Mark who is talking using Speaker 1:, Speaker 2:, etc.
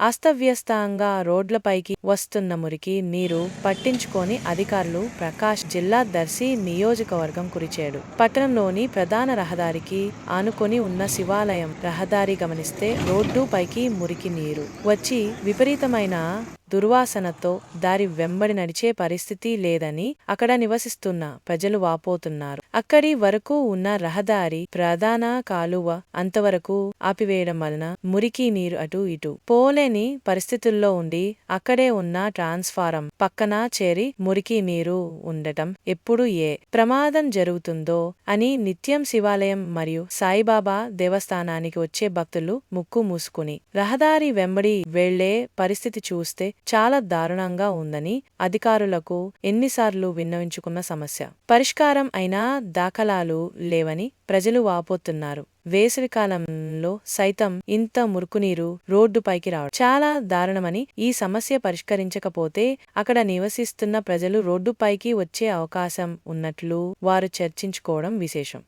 Speaker 1: అస్తవ్యస్తంగా రోడ్లపైకి వస్తున్న మురికి నీరు పట్టించుకోని అధికారులు ప్రకాష్ జిల్లా దర్శి నియోజకవర్గం కురిచేడు. పట్టణంలోని ప్రధాన రహదారికి ఆనుకొని ఉన్న శివాలయం రహదారి గమనిస్తే రోడ్డు పైకి మురికి నీరు. వచ్చి విపరీతమైన దుర్వాసనతో దారి వెంబడి నడిచే పరిస్థితి లేదని అక్కడ నివసిస్తున్న ప్రజలు వాపోతున్నారు. అక్కడి వరకు ఉన్న రహదారి ప్రధాన కాలువ అంతవరకు ఆపివేయడం వలన మురికి నీరు అటు ఇటు పోలేని పరిస్థితుల్లో ఉండి అక్కడే ఉన్న ట్రాన్స్ఫారం పక్కన చేరి మురికి నీరు ఉండటం ఎప్పుడు ఏ ప్రమాదం జరుగుతుందో అని నిత్యం శివాలయం మరియు సాయిబాబా దేవస్థానానికి వచ్చే భక్తులు ముక్కు మూసుకుని రహదారి వెంబడి వెళ్ళే పరిస్థితి చూస్తే చాలా దారుణంగా ఉందని అధికారులకు ఎన్నిసార్లు విన్నవించుకున్న సమస్య. పరిష్కారం అయినా దాఖలాలు లేవని ప్రజలు వాపోతున్నారు. వేసవికాలంలో సైతం ఇంత మురుకునీరు రోడ్డుపైకి రావడం చాలా దారుణమని ఈ సమస్య పరిష్కరించకపోతే అక్కడ నివసిస్తున్న ప్రజలు రోడ్డుపైకి వచ్చే అవకాశం ఉన్నట్లు వారు చర్చించుకోవడం విశేషం.